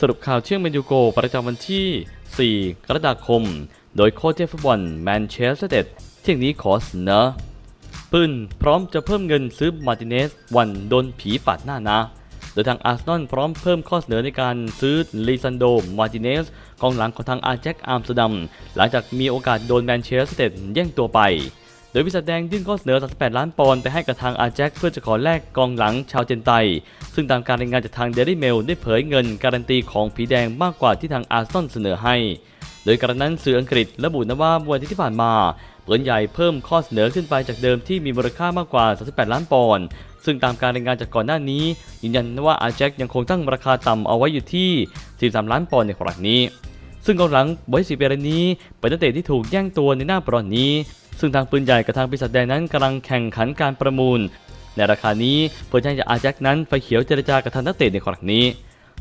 สรุปข่าวเชื่องแมนยูโกประจำวันที่ 4 กรกฎาคม โดยโค้ชเจฟฟุตบอลแมนเชสเตอร์เดเที่ยงนี้ขอเสนอปืนพร้อมจะเพิ่มเงินซื้อมาร์ติเนสวันโดนผีปาดหน้านะโดยทางอาร์เซนอลพร้อมเพิ่มข้อเสนอในการซื้อลิซันโด มาร์ติเนสกองหลังของทางอาร์แจ็คอาร์มสเตอร์ดัมหลังจากมีโอกาสโดนแมนเชสเตอร์แย่งตัวไป โดยวิสัทแดงยื่นข้อเสนอ 38 ล้านปอนด์ไปให้กับทางอาร์แจ็คเพื่อจะขอแลกกองหลังชาวเจนไต ซึ่งตามการรายงานจากทางเดลี่เมลได้เผยเงินการันตีของผีแดงมากกว่าที่ทางอาร์ซอลเสนอให้ โดยกระนั้นสื่ออังกฤษระบุนะว่าวันที่ผ่านมาเปินใหญ่เพิ่มข้อเสนอขึ้นไปจากเดิมที่มีมูลค่ามากกว่า 38 ล้านปอนด์ ซึ่งตามการรายงานจากก่อนหน้านี้ ยืนยันว่าอาร์แจ็คยังคงตั้งราคาต่ำเอาไว้อยู่ที่ 43 ล้านปอนด์ในครั้งนี้ ซึ่งกองหลังบอยสีเปรนี้เป็นนักเตะที่ถูกแย่งตัวในหน้าปรอนนี้ ซึ่งทางปืนใหญ่กับทางปีศาจแดงนั้นกำลังแข่งขันการประมูล ในราคานี้เพื่อให้อาแจ็คนั้นไฟเขียวเจรจากับทางนักเตะในครั้งนี้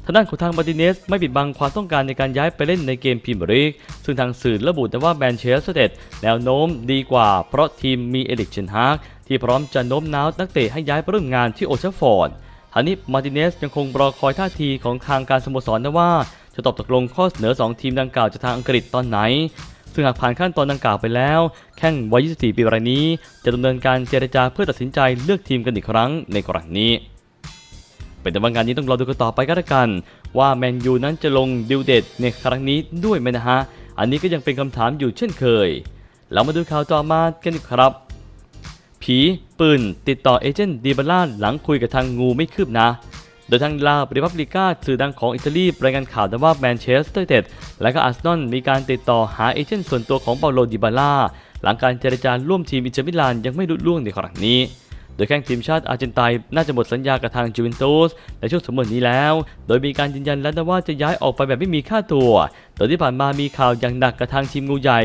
ทางด้านของทางมาร์ติเนสไม่ปิดบังความต้องการในการย้ายไปเล่นในเกมพรีเมียร์ลีกซึ่งทางสื่อระบุนะว่าแมนเชสเตอร์แนวโน้มดีกว่า เพราะทีมมีเอลิกเชนฮากที่พร้อมจะโน้มน้าวนักเตะให้ย้ายไปร่วมงานที่โอชฟอร์ดทางนี้มาร์ติเนสยังคงรอคอยท่าทีของทางการสโมสรนะว่า จะตอบตกลงข้อเสนอ 2 ทีมดังกล่าวจากทางอังกฤษตอนไหน ซึ่งหากผ่านขั้นตอนดังกล่าวไปแล้ว แข้งวัย 24 ปีรายนี้ จะดำเนินการเจรจาเพื่อตัดสินใจเลือกทีมกันอีกครั้งในกรณีนี้ เป็นแต่ว่างานนี้ต้องรอดูกันต่อไปก็แล้วกัน ว่าแมนยูนั้นจะลงดิวเดตในครั้งนี้ด้วยไหมนะฮะ อันนี้ก็ยังเป็นคำถามอยู่เช่นเคย เรามาดูข่าวต่อมากันครับ ผีปืนติดต่อเอเจนต์ดีบาร่าหลังคุยกับทางงูไม่คืบหนะ โดยทางลาบริพับลิก้าสื่อดังของอิตาลีรายงานข่าวว่าแมนเชสเตอร์เต็ดและก็อาร์เซนอลมีการติดต่อหาเอเจนต์ส่วนตัวของเปาโลดิบาร่าหลังการเจรจาร่วมทีมอินเตอร์มิลานยังไม่รุล่วงในครั้งนี้ โดยแข้งทีมชาติอาร์เจนตินน่าจะหมดสัญญากับทางจูเวนตุสในช่วงสมมตินี้แล้ว โดยมีการยืนยันแล้วนะว่าจะย้ายออกไปแบบไม่มีค่าตัวโดยที่ผ่านมามีข่าวอย่างหนักกับทางทีมงูใหญ่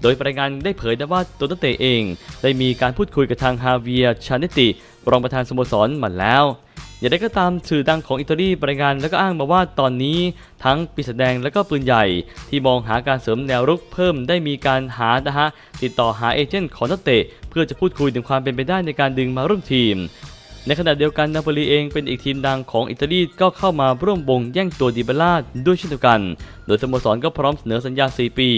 โดยรายงานได้เผยนะว่าตัวนักเตะเอง ได้มีการพูดคุยกับทางฮาเวียชาเนติรองประธานสโมสรมาแล้ว อย่างไรก็ตามสื่อดังของอิตาลีรายงานแล้วก็อ้างมาว่าตอนนี้ทั้งปีศาจแดงและก็ปืนใหญ่ ที่มองหาการเสริมแนวรุกเพิ่มได้มีการหานะฮะติดต่อหาเอเจนต์ของนักเตะ เพื่อจะพูดคุยถึงความเป็นไปได้ในการดึงมาร่วมทีม ในขณะเดียวกันนาโปลีเองเป็นอีกทีมดังของอิตาลีก็เข้ามาร่วมวงแย่งตัวดิบาร่าด้วยเช่นเดียวกัน โดยสโมสรก็พร้อมเสนอสัญญา 4 ปี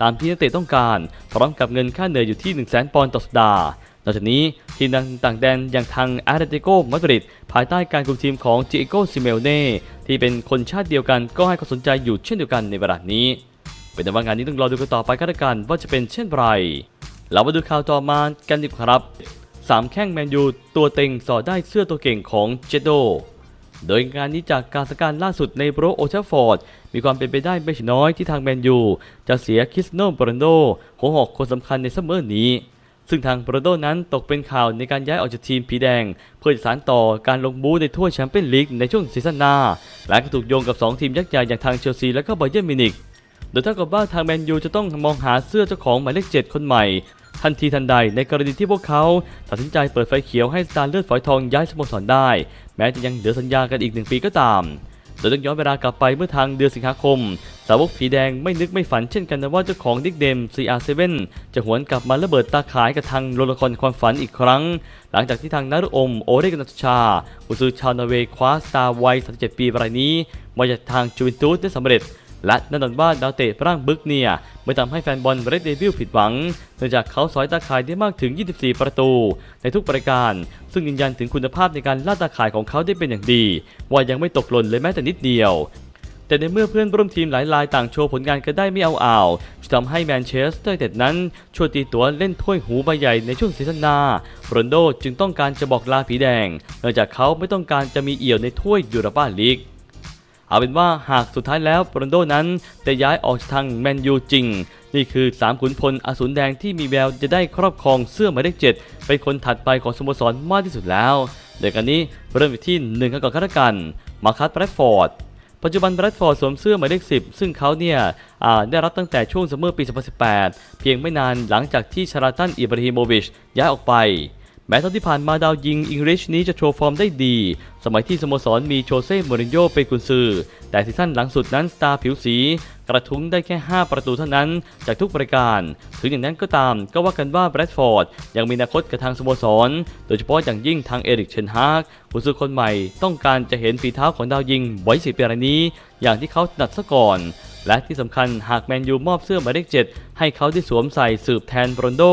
ตามที่นักเตะต้องการ พร้อมกับเงินค่าเหนื่อยอยู่ที่ 1 0 0 0 0แปอนด์ต่อสัปดาห์ นอกจากนี้ทีมต่างแดนอย่างทางอาร์เตติโกมาดริดภายใต้การคุมทีมของจิโกซิเมลเน่ที่เป็นคนชาติเดียวกันก็ให้ความสนใจอยู่เช่นเดียวกันในเวลานี้ เป็นแต่ว่างานนี้ต้องรอดูกันต่อไปก็แล้วกันว่าจะเป็นเช่นไร เรามาดูข่าวต่อมากันดีกว่าครับสามแข้งแมนยูตัวเต็งสอดได้เสื้อตัวเก่งของเจโดโดยงานนี้จากการสการล่าสุดในโบรโอชฟอร์ด มีความเป็นไปได้ไม่น้อยที่ทางแมนยูจะเสียคริสโนโบรนโดหัวหอกคนสำคัญในซัมเมอร์นี้ ซึ่งทางโรนโดนั้นตกเป็นข่าวในการย้ายออกจากทีมผีแดง เพื่อจะสานต่อการลงบูในถ้วยแชมเปี้ยนลีกในช่วงซีซั่นหน้า และก็ถูกโยงกับ 2 ทีมยักษ์ใหญ่อย่างทางเชลซีและก็บาเยิร์นมิวนิกโดยเท่ากับว่าทางแมนยูจะต้องมองหาเสื้อเจ้าของหมายเลข 7 คนใหม่ ทันทีทันใดในกรณีที่พวกเขาตัดสินใจเปิดไฟเขียวให้สตาร์เลือดฝอยทองย้ายสโมสรได้ แม้จะยังเหลือสัญญากันอีกหนึ่งปีก็ตาม โดยต้องย้อนเวลากลับไปเมื่อทางเดือนสิงหาคม สาวกผีแดงไม่นึกไม่ฝันเช่นกันนะว่าเจ้าของดิกเดม CR7 จะหวนกลับมาระเบิดตาขายกับทางโลละครความฝันอีกครั้ง หลังจากที่ทางนารุอมโอเรกนัตชาอุซูชาวนาเวคว้าสตาร์วัย37ปีรายนี้มาจากทางจูเวนตุสได้สำเร็จ และแน่นอนว่าดาวเตะร่างบึกเนี่ยไม่ทำให้แฟนบอลเรดเดวิลผิดหวังเนื่องจากเขาสอยตาข่ายได้มากถึง 24 ประตู ในทุกประการ ซึ่งยืนยันถึงคุณภาพในการล่าตาข่ายของเขาได้เป็นอย่างดี ว่ายังไม่ตกหล่นเลยแม้แต่นิดเดียวแต่ในเมื่อเพื่อนร่วมทีมหลายรายต่างโชว์ผลงานกันได้ไม่เอาอ่าวจะทำให้แมนเชสเตอร์ยูไนเต็ดนั้นช่วยตีตัวเล่นถ้วยหูใบใหญ่ในช่วงซีซั่นหน้าโรนโดจึงต้องการจะบอกลาผีแดงเนื่องจากเขาไม่ต้องการจะมีเอี่ยวในถ้วยยูโรปาลีก เอาเป็นว่าหากสุดท้ายแล้วโรนโดนั้นได้ย้ายออกทางแมนยูจริง นี่คือ 3 ขุนพลอสูรแดงที่มีแววจะได้ครอบครองเสื้อหมายเลขเจ็ดเป็นคนถัดไปของสโมสรมากที่สุดแล้วโดยกันนี้เริ่มที่1กันก่อนข้าราชการมาคัสแบรดฟอร์ดปัจจุบันแบรดฟอร์ดสวมเสื้อหมายเลข 10 ซึ่งเขาเนี่ยได้รับตั้งแต่ช่วงซัมเมอร์ปี 2018 เพียงไม่นานหลังจากที่ชาราตันอิบราฮิโมวิชย้ายออกไป แม้ตอนที่ผ่านมาดาวยิงอังกฤษนี้จะโชว์ฟอร์มได้ดี สมัยที่สโมสรมีโชเซ่มูรินโญ่เป็นกุนซือ แต่ซีซั่นหลังสุดนั้นสตาร์ผิวสี กระทุ้งได้แค่ 5 ประตูเท่านั้นจากทุกรายการ ถึงอย่างนั้นก็ตามก็ว่ากันว่าแบรดฟอร์ดยังมีอนาคตกับทางสโมสร โดยเฉพาะอย่างยิ่งทางเอริกเชนฮากกุนซือคนใหม่ ต้องการจะเห็นฝีเท้าของดาวยิงไว้สิปีรานี้ อย่างที่เขาถนัดซะก่อน และที่สำคัญหากแมนยูมอบเสื้อหมายเลข 7 ให้เขาได้สวมใส่สืบแทนโรนโด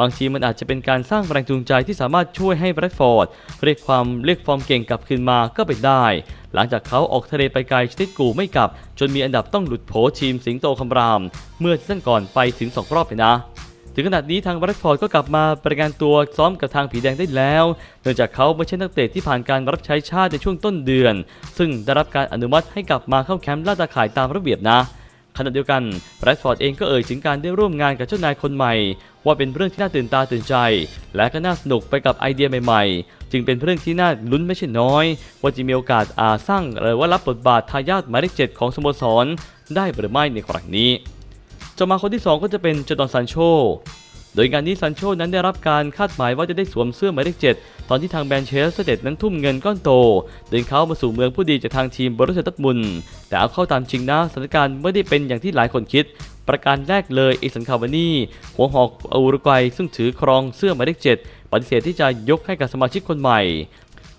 บางทีมันอาจจะเป็นการสร้างแรงจูงใจที่สามารถช่วยให้แบรดฟอร์ดเรียกความเรียกฟอร์มเก่งกลับคืนมาก็เป็นได้ หลังจากเขาออกทะเลไปไกลชนิดกูไม่กลับ จนมีอันดับต้องหลุดโผทีมสิงโตคำราม เมื่อซีซั่นก่อนไปถึง 2 รอบเลยนะ ถึงขนาดนี้ทางแบรดฟอร์ดก็กลับมาประกันตัวซ้อมกับทางผีแดงได้แล้ว เนื่องจากเขาไม่ใช่นักเตะที่ผ่านการรับใช้ชาติในช่วงต้นเดือน ซึ่งได้รับการอนุมัติให้กลับมาเข้าแคมป์ลาดตาข่ายตามระเบียบนะขณะเดียวกันแบรดฟอร์ดเองก็เอ่ยถึงการได้ร่วมงานกับเจ้านายคนใหม่ ว่าเป็นเรื่องที่น่าตื่นตาตื่นใจ และก็น่าสนุกไปกับไอเดียใหม่ๆ จึงเป็นเรื่องที่น่าลุ้นไม่ใช่น้อย ว่าจะมีโอกาสอาสร้างหรือว่ารับบทบาททายาทหมายเลขเจ็ดของสโมสร ได้หรือไม่ในครั้งนี้ จะมาคนที่ 2 ก็จะเป็นเจดอนซานโช โดยงานนี้ซันโชนั้นได้รับการคาดหมายว่าจะได้สวมเสื้อหมายเลข7ตอนที่ทางแบรนเชสเตดนั้นทุ่มเงินก้อนโต เดินเข้ามาสู่เมืองผู้ดีจากทางทีมบรุษเซตัดมุน แต่เอาเข้าตามจริงนะสถานการณ์ไม่ได้เป็นอย่างที่หลายคนคิด ประการแรกเลยอิสันคาวานีหัวหอกอุรุกวัยซึ่งถือครองเสื้อหมายเลข7ปฏิเสธที่จะยกให้กับสมาชิกคนใหม่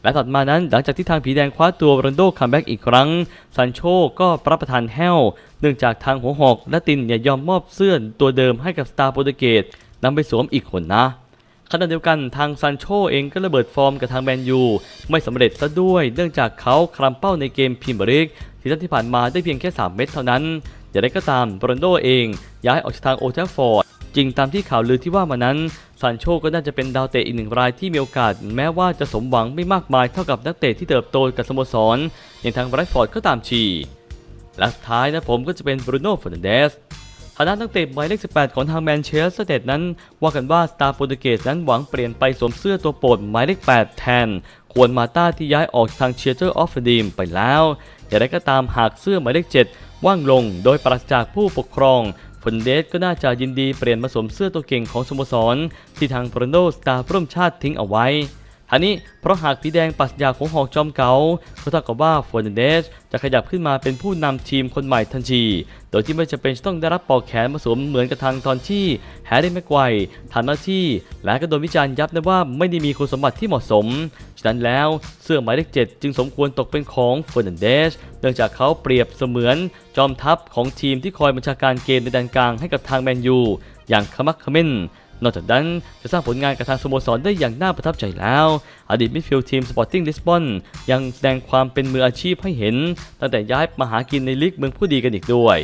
และถัดมานั้นหลังจากที่ทางผีแดงคว้าตัวโรนโดคัมแบ็กอีกครั้งซันโชก็รับประทานแห้ว เนื่องจากทางหัวหอกและตินอย่ายอมมอบเสื้อตัวเดิมให้กับสตาร์โปรตุเกสนำไปสวมอีกคนนะขณะเดียวกันทางซันโชเองก็ระเบิดฟอร์มกับทางแมนยูไม่สำเร็จซะด้วย เนื่องจากเขาคลำเป้าในเกมพรีเมียร์ลีกที่ที่ผ่านมาได้เพียงแค่ 3 เม็ดเท่านั้น อย่างไรก็ตามโรนโดเองย้ายออกจากทางโอลด์แทราฟฟอร์ดจริงตามที่ข่าวลือที่ว่ามานั้น ซันโชก็น่าจะเป็นดาวเตะอีกหนึ่งรายที่มีโอกาส แม้ว่าจะสมหวังไม่มากมายเท่ากับนักเตะที่เติบโตกับสโมสร อย่างทางไบรท์ฟอร์ดก็ตามชีและสุดท้ายนะผมก็จะเป็นบรูโน่ฟอร์นันเดสฐานะนักเตะหมายเลข 18 ของทางแมนเชสเตอร์นั้น ว่ากันว่าสตาร์โปรตุเกสนั้นหวังเปลี่ยนไปสวมเสื้อตัวโปรดหมายเลข 8 แทน ควรมาต้าที่ย้ายออกทางเชียร์เตอร์ออฟดีมไปแล้ว อย่างไรก็ตามหากเสื้อหมายเลข 7 ว่างลงโดยปราศจากผู้ปกครอง ฟอนเดสก็น่าจะยินดีเปลี่ยนมาสวมเสื้อตัวเก่งของสโมสร ที่ทางโปรโนสตาร์ร่วมชาติทิ้งเอาไว้ ทั้งนี้เพราะหากผีแดงปัสยาของหอกจอมเก่าก็เท่ากับว่าฟอร์นันเดสจะขยับขึ้นมาเป็นผู้นำทีมคนใหม่ทันที โดยที่ไม่จำเป็นต้องได้รับปอกแขนมาสวมเหมือนกับทางตอนที่แฮร์รี่แม็กไกว์ทำหน้าที่ และก็โดนวิจารณ์ยับนะว่าไม่ได้มีคุณสมบัติที่เหมาะสม ฉะนั้นแล้วเสื้อหมายเลข7จึงสมควรตกเป็นของฟอร์นันเดสเนื่องจากเขาเปรียบเสมือนจอมทัพของทีมที่คอยบัญชาการเกมในแดนกลางให้กับทางแมนยูอย่างขมักเขม้น นอกจากนั้นจะสร้างผลงานกับทางสโมสรได้อย่างน่าประทับใจแล้ว อดีตมิดฟิลด์ทีมสปอร์ติ้งลิสบอนยังแสดงความเป็นมืออาชีพให้เห็น ตั้งแต่ย้ายมาหากินในลีกเมืองผู้ดีกันอีกด้วย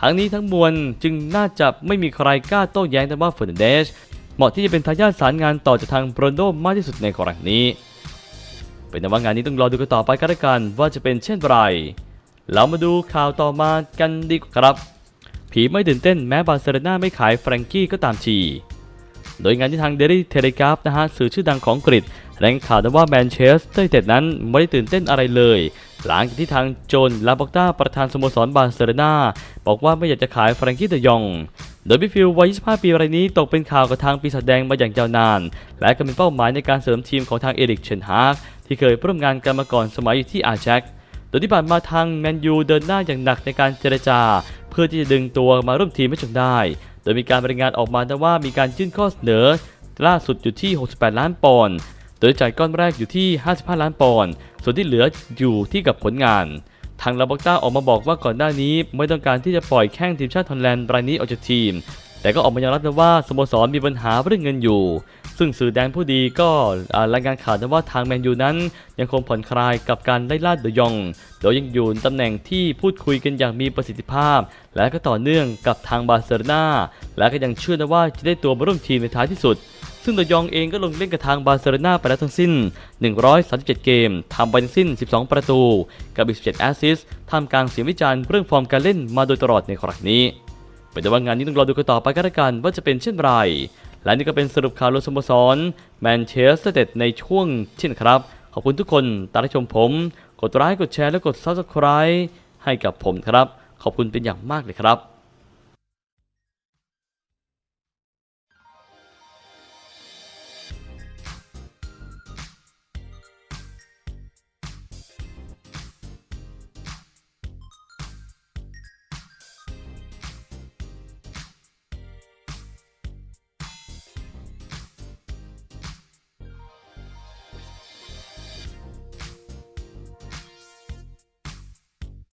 ทั้งนี้ทั้งมวลจึงน่าจะไม่มีใครกล้าโต้แย้งแต่ว่าเฟอร์นันเดสเหมาะที่จะเป็นทายาทสารงานต่อจากทางโบรนโดมากที่สุดในกรณีนี้ เป็นแต่ว่างานนี้ต้องรอดูกันต่อไปกันละกันว่าจะเป็นเช่นไร เรามาดูข่าวต่อมากันดีกว่าครับ ผีไม่ตื่นเต้นแม้บาร์เซโลนาไม่ขายแฟรงกี้ก็ตามที โดยงานที่ทางเดลี่เทเลกราฟนะฮะสื่อชื่อดังของอังกรีกแรงข่าวว่าแมนเชสเตอร์ยูไนเต็ดนั้นไม่ได้ตื่นเต้นอะไรเลย หลังจากที่ทางโจนลาบอกต้าประธานสโมสรบาร์เซโลนาบอกว่าไม่อยากจะขายแฟรงกี้เดยอง โดยบิฟิลวัย 25 ปีรายนี้ตกเป็นข่าวกับทางปีศาจแดงมาอย่างยาวนาน และก็เป็นเป้าหมายในการเสริมทีมของทางเอริกเชนฮากที่เคยร่วมงานกันมาก่อนสมัยอยู่ที่อาแจ็คโดยที่ผ่านมาทางแมนยูเดินหน้าอย่างหนักในการเจรจา เพื่อที่จะดึงตัวมาร่วมทีมให้จนได้ โดยมีการรายงานออกมานะว่ามีการยื่นข้อเสนอ ล่าสุดอยู่ที่ 68 ล้านปอนด์โดยจ่ายก้อนแรกอยู่ที่ 55 ล้านปอนด์ส่วนที่เหลืออยู่ที่กับผลงาน ทางลาบอกต้าออกมาบอกว่าก่อนหน้านี้ไม่ต้องการที่จะปล่อยแข้งทีมชาติฮอลแลนด์รายนี้ออกจากทีม แต่ก็ออกมายอมรับนะว่าสโมสรมีปัญหาเรื่องเงินอยู่ ซึ่งสื่อแดนผู้ดีก็รายงานข่าวนะว่าทางแมนยูนั้น ยังคงผ่อนคลายกับการไล่ล่าเดยอง โดยยังอยู่ในตำแหน่งที่พูดคุยกันอย่างมีประสิทธิภาพ และก็ต่อเนื่องกับทางบาร์เซโลนาและก็ยังเชื่อนะว่าจะได้ตัวมาร่วมทีมในท้ายที่สุดซึ่งเดยองเองก็ลงเล่นกับทางบาร์เซโลนาไปแล้วทั้งสิ้น 137 เกม ทำไปทั้งสิ้น 12 ประตู กับอีก17แอสซิสต์ท่ามกลางเสียงวิจารณ์เรื่องฟอร์มการเล่นมาโดยตลอดในครั้งนี้เป็นแต่ว่างานนี้ต้องรอดูกันต่อไปกันละกันว่าจะเป็นเช่นไร และนี่ก็เป็นสรุปข่าวรวมสโมสรแมนเชสเตอร์เต็ดในช่วงเช่นครับ ขอบคุณทุกคนตามที่ชมผม กดไลค์กดแชร์และกด Subscribe ให้กับผมครับ ขอบคุณเป็นอย่างมากเลยครับ